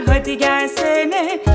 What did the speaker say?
hadi gelsene